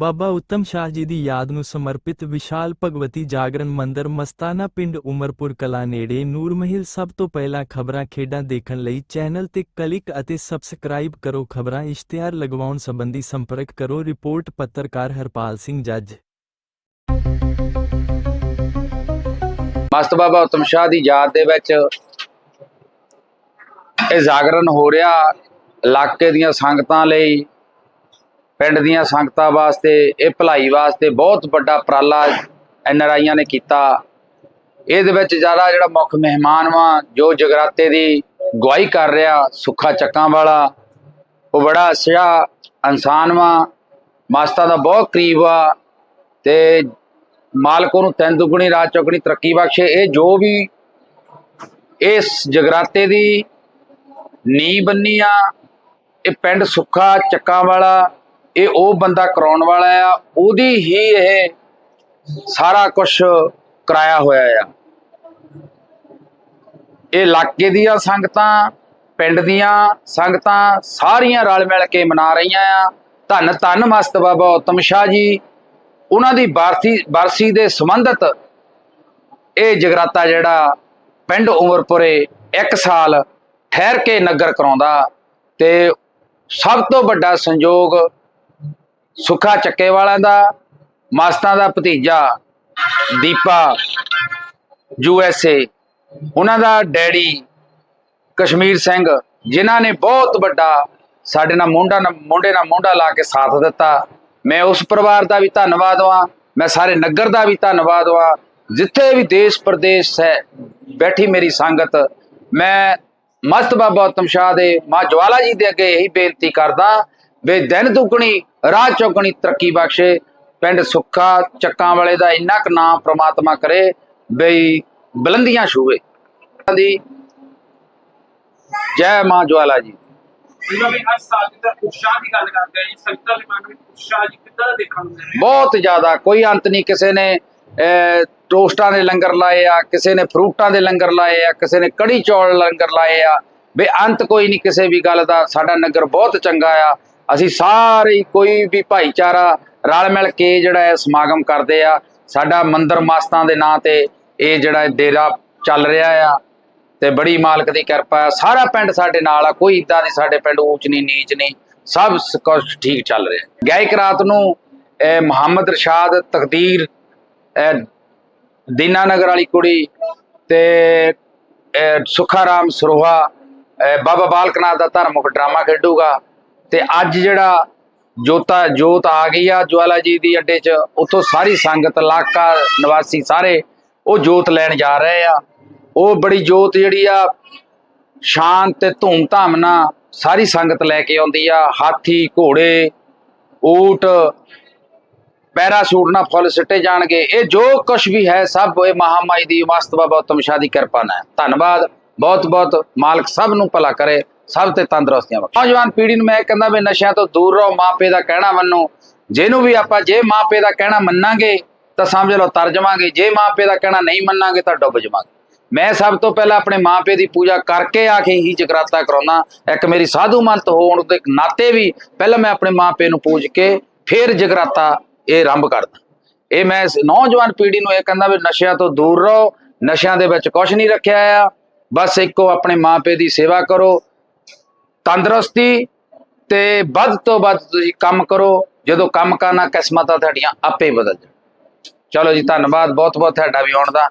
ਬਾਬਾ ਉਤਮ ਸ਼ਾਹ ਜੀ ਦੀ ਯਾਦ ਨੂੰ ਸਮਰਪਿਤ ਵਿਸ਼ਾਲ ਭਗਵਤੀ ਜਾਗਰਨ ਮੰਦਿਰ ਮਸਤਾਨਾ ਪਿੰਡ ਉਮਰਪੁਰ ਕਲਾ ਨੇੜੇ ਨੂਰਮਹਿਲ ਸਭ ਤੋਂ ਪਹਿਲਾਂ ਖਬਰਾਂ ਖੇਡਾਂ ਦੇਖਣ ਲਈ ਚੈਨਲ ਤੇ ਕਲਿੱਕ ਅਤੇ ਸਬਸਕ੍ਰਾਈਬ ਕਰੋ। ਖਬਰਾਂ ਇਸ਼ਤਿਹਾਰ ਲਗਵਾਉਣ ਸੰਬੰਧੀ ਸੰਪਰਕ ਕਰੋ। ਰਿਪੋਰਟ ਪੱਤਰਕਾਰ ਹਰਪਾਲ ਸਿੰਘ ਜੱਜ। ਮਸਤ ਬਾਬਾ ਉਤਮ ਸ਼ਾਹ ਦੀ ਯਾਦ ਦੇ ਵਿੱਚ ਇਹ ਜਾਗਰਨ ਹੋ ਰਿਹਾ। ਇਲਾਕੇ ਦੀਆਂ ਸੰਗਤਾਂ ਲਈ ਪਿੰਡ ਦੀਆਂ ਸੰਗਤਾਂ ਵਾਸਤੇ, ਇਹ ਭਲਾਈ ਵਾਸਤੇ ਬਹੁਤ ਵੱਡਾ ਉਪਰਾਲਾ ਐਨਆਰਆਈਆਂ ਨੇ ਕੀਤਾ। ਇਹਦੇ ਵਿੱਚ ਜ਼ਿਆਦਾ ਜਿਹੜਾ ਮੁੱਖ ਮਹਿਮਾਨ ਵਾ, ਜੋ ਜਗਰਾਤੇ ਦੀ ਗਵਾਹੀ ਕਰ ਰਿਹਾ, ਸੁੱਖਾ ਚੱਕਾਂ ਵਾਲਾ, ਉਹ ਬੜਾ ਅੱਛਾ ਇਨਸਾਨ ਵਾ ਮਾਸਤਾ ਦਾ ਬਹੁਤ ਕਰੀਬ ਆ ਤੇ ਮਾਲਕ ਨੂੰ ਤਿੰਨ ਦੁਗਣੀ ਰਾਤ ਚੌਗਣੀ ਤਰੱਕੀ ਬਖਸ਼ੇ। ਇਹ ਜੋ ਵੀ ਇਸ ਜਗਰਾਤੇ ਦੀ ਨੀ ਬੰਨੀ ਆ, ਇਹ ਪਿੰਡ ਸੁੱਖਾ ਚੱਕਾਂ ਵਾਲਾ ਇਹ ਉਹ ਬੰਦਾ ਕਰਾਉਣ ਵਾਲਾ ਆ, ਉਹਦੀ ਹੀ ਇਹ ਸਾਰਾ ਕੁਝ ਕਰਾਇਆ ਹੋਇਆ ਆ। ਇਹ ਇਲਾਕੇ ਦੀਆਂ ਸੰਗਤਾਂ, ਪਿੰਡ ਦੀਆਂ ਸੰਗਤਾਂ ਸਾਰੀਆਂ ਰਲ ਮਿਲ ਕੇ ਮਨਾ ਰਹੀਆਂ ਆ। ਧੰਨ ਧੰਨ ਮਸਤ ਬਾਬਾ ਉਤਮ ਸ਼ਾਹ ਜੀ। ਉਹਨਾਂ ਦੀ ਬਾਰਸੀ ਬਾਰਸੀ ਦੇ ਸੰਬੰਧਤ ਇਹ ਜਗਰਾਤਾ ਜਿਹੜਾ ਪਿੰਡ ਉਮਰਪੁਰੇ ਇੱਕ ਸਾਲ ਠਹਿਰ ਕੇ ਨਗਰ ਕਰਾਉਂਦਾ ਤੇ ਸਭ ਤੋਂ ਵੱਡਾ ਸੰਯੋਗ ਸੁੱਖਾ ਚੱਕੇ ਵਾਲਿਆਂ ਦਾ, ਮਾਸਤਾਂ ਦਾ ਭਤੀਜਾ, ਦੀਪਾ, ਯੂ ਐਸ ਏ, ਉਹਨਾਂ ਦਾ ਡੈਡੀ ਕਸ਼ਮੀਰ ਸਿੰਘ, ਜਿਨ੍ਹਾਂ ਨੇ ਬਹੁਤ ਵੱਡਾ ਸਾਡੇ ਨਾਲ ਮੋਢਾ ਨਾਲ ਮੋਢੇ ਨਾਲ ਮੋਢਾ ਲਾ ਕੇ ਸਾਥ ਦਿੱਤਾ। ਮੈਂ ਉਸ ਪਰਿਵਾਰ ਦਾ ਵੀ ਧੰਨਵਾਦ ਹਾਂ, ਮੈਂ ਸਾਰੇ ਨਗਰ ਦਾ ਵੀ ਧੰਨਵਾਦ ਹਾਂ। ਜਿੱਥੇ ਵੀ ਦੇਸ਼ ਪ੍ਰਦੇਸ਼ ਹੈ, ਬੈਠੀ ਮੇਰੀ ਸੰਗਤ। ਮੈਂ ਮਸਤ ਬਾਬਾ ਉਤਮ ਸ਼ਾਹ ਦੇ, ਮਾਂ ਜਵਾਲਾ ਜੀ ਦੇ ਅੱਗੇ ਇਹੀ ਬੇਨਤੀ ਕਰਦਾ ਵੀ ਦਿਨ ਦੁਗਣੀ ਰਾਤ ਚੌਗਣੀ ਤਰੱਕੀ ਬਖਸ਼ੇ। ਪਿੰਡ ਸੁੱਖਾ ਚੱਕਾਂ ਵਾਲੇ ਦਾ ਇੰਨਾ ਕੁ ਨਾਮ ਪ੍ਰਮਾਤਮਾ ਕਰੇ ਬਈ ਬੁਲੰਦੀਆਂ ਛੂਵੇ। ਦੀ ਜੈ ਮਾਂ ਜਵਾਲਾ ਜੀ। ਜਿਵੇਂ ਵੀ ਹਰ ਸਾਲ ਦੀ ਤਰ੍ਹਾਂ ਉਤਸ਼ਾਹ ਦੀ ਗੱਲ ਕਰਦੇ ਆ ਜੀ ਸੰਗਤਾਂ ਦੇ ਮਨ ਵਿੱਚ ਉਤਸ਼ਾਹ ਜੀ ਕਿੱਦਾਂ ਦਾ ਦੇਖਣ ਨੂੰ ਮਿਲ ਰਿਹਾ ਬਹੁਤ ਜ਼ਿਆਦਾ ਕੋਈ ਅੰਤ ਨਹੀਂ ਕਿਸੇ ਨੇ ਟੋਸਟਾਂ ਦੇ ਲੰਗਰ ਲਾਏ ਆ ਕਿਸੇ ਨੇ ਫਰੂਟਾਂ ਦੇ ਲੰਗਰ ਲਾਏ ਆ ਕਿਸੇ ਨੇ ਕੜੀ ਚੌਲ ਲੰਗਰ ਲਾਏ ਆ। ਵੀ ਅੰਤ ਕੋਈ ਨਹੀਂ ਕਿਸੇ ਵੀ ਗੱਲ ਦਾ ਸਾਡਾ ਨਗਰ ਬਹੁਤ ਚੰਗਾ ਆ। ਅਸੀਂ ਸਾਰੇ ਕੋਈ ਵੀ ਭਾਈਚਾਰਾ ਰਲ ਮਿਲ ਕੇ ਜਿਹੜਾ ਹੈ ਸਮਾਗਮ ਕਰਦੇ ਆ, ਸਾਡਾ ਮੰਦਰ ਮਾਸਤਾਂ ਦੇ ਨਾਂ ਤੇ ਇਹ ਜਿਹੜਾ ਡੇਰਾ ਚੱਲ ਰਿਹਾ ਆ ਤੇ ਬੜੀ ਮਾਲਕ ਦੀ ਕਿਰਪਾ ਆ। ਸਾਰਾ ਪਿੰਡ ਸਾਡੇ ਨਾਲ ਆ, ਕੋਈ ਇਦਾਂ ਦੀ ਸਾਡੇ ਪਿੰਡ ਊਚ ਨਹੀਂ, ਨੀਚ ਨਹੀਂ, ਸਭ ਸ- ਕੁਛ ਠੀਕ ਚੱਲ ਰਿਹਾ। ਗਾਇਕ ਰਾਤ ਨੂੰ ਮੁਹੰਮਦ ਰਸ਼ਾਦ, ਤਕਦੀਰ, ਇਹ ਦੀਨਾਨਗਰ ਵਾਲੀ ਕੁੜੀ ਤੇ ਇਹ ਸੁਖਾਰਾਮ ਸਰੋਹਾ, ਇਹ ਬਾਬਾ ਬਾਲਕਨਾਥ ਦਾ ਧਰਮੁਖ ਡਰਾਮਾ ਖੇਡੂਗਾ। ਤੇ ਅੱਜ ਜਿਹੜਾ ਜੋਤਾ ਜੋਤ ਆ ਗਈ ਆ ਜਵਾਲਾ ਜੀ ਦੀ ਅੱਡੇ 'ਚ ਉੱਥੋਂ ਸਾਰੀ ਸੰਗਤ ਇਲਾਕਾ ਨਿਵਾਸੀ ਸਾਰੇ ਉਹ ਜੋਤ ਲੈਣ ਜਾ ਰਹੇ ਆ। ਉਹ ਬੜੀ ਜੋਤ ਜਿਹੜੀ ਆ ਸ਼ਾਂਤ ਤੇ ਧੂਮ-ਧਾਮ ਨਾਲ ਸਾਰੀ ਸੰਗਤ ਲੈ ਕੇ ਆਉਂਦੀ ਆ। ਹਾਥੀ ਘੋੜੇ ਊਟ ਪੈਰਾਸ਼ੂਟ ਨਾਲ ਫੁੱਲ ਸਿੱਟੇ ਜਾਣਗੇ। ਇਹ ਜੋ ਕੁਝ ਵੀ ਹੈ ਸਭ ਇਹ ਮਹਾਮਾਈ ਦੀ ਮਸਤ ਬਾਬਾ ਉਤਮ ਸ਼ਾਹ ਦੀ ਕਿਰਪਾ ਨਾਲ। ਧੰਨਵਾਦ। ਬਹੁਤ ਬਹੁਤ ਮਾਲਕ ਸਭ ਨੂੰ ਭਲਾ ਕਰੇ। ਸਭ ਤੇ ਤੰਦਰੁਸਤੀਆਂ ਬਖਸ਼ੇ ਨੌਜਵਾਨ ਪੀੜ੍ਹੀ ਨੂੰ ਮੈਂ ਇਹ ਕਹਿੰਦਾ ਵੀ ਨਸ਼ਿਆਂ ਤੋਂ ਦੂਰ ਰਹੋ ਮਾਪੇ ਦਾ ਕਹਿਣਾ ਮੰਨੋ। ਜਿਹਨੂੰ ਵੀ ਆਪਾਂ ਜੇ ਮਾਪੇ ਦਾ ਕਹਿਣਾ ਮੰਨਾਂਗੇ, ਤਾਂ ਸਮਝ ਲਓ ਤਰ ਜਾਵਾਂਗੇ ਜੇ ਮਾਪੇ ਦਾ ਕਹਿਣਾ ਨਹੀਂ ਮੰਨਾਂਗੇ, ਤਾਂ ਡੁੱਬ ਜਾਵਾਂਗੇ। ਮੈਂ ਸਭ ਤੋਂ ਪਹਿਲਾਂ ਆਪਣੇ ਮਾਪੇ ਦੀ ਪੂਜਾ ਕਰਕੇ ਆ ਕੇ ਹੀ ਜਗਰਾਤਾ ਕਰਾਉਣਾ ਇੱਕ ਮੇਰੀ ਸਾਧੂ ਮੰਤ ਹੋਣ ਦੇ ਨਾਤੇ ਵੀ ਪਹਿਲਾਂ ਮੈਂ ਆਪਣੇ ਮਾਪੇ ਨੂੰ ਪੂਜ ਕੇ ਫਿਰ ਜਗਰਾਤਾ ਇਹ ਆਰੰਭ ਕਰਦਾ ਇਹ ਮੈਂ ਨੌਜਵਾਨ ਪੀੜ੍ਹੀ ਨੂੰ ਇਹ ਕਹਿੰਦਾ ਵੀ ਨਸ਼ਿਆਂ ਤੋਂ ਦੂਰ ਰਹੋ। ਨਸ਼ਿਆਂ ਦੇ ਵਿੱਚ ਕੁਝ ਨਹੀਂ ਰੱਖਿਆ ਆ। ਬਸ ਇੱਕੋ ਆਪਣੇ ਮਾਪੇ ਦੀ ਸੇਵਾ ਕਰੋ। ਤੰਦਰੁਸਤੀ ਤੇ ਵੱਧ ਤੋਂ ਵੱਧ ਤੁਸੀਂ ਕੰਮ ਕਰੋ, ਜਦੋਂ ਕੰਮ ਕਰਨਾ ਕਿਸਮਤਾਂ ਤੁਹਾਡੀਆਂ ਆਪੇ ਬਦਲ ਜਾਣ। ਚਲੋ ਜੀ, ਧੰਨਵਾਦ ਬਹੁਤ ਬਹੁਤ ਤੁਹਾਡਾ ਵੀ ਆਉਣ ਦਾ।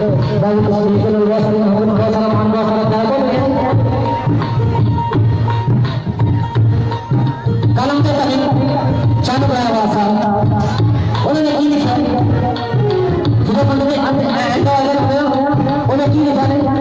ڪل ڪنهن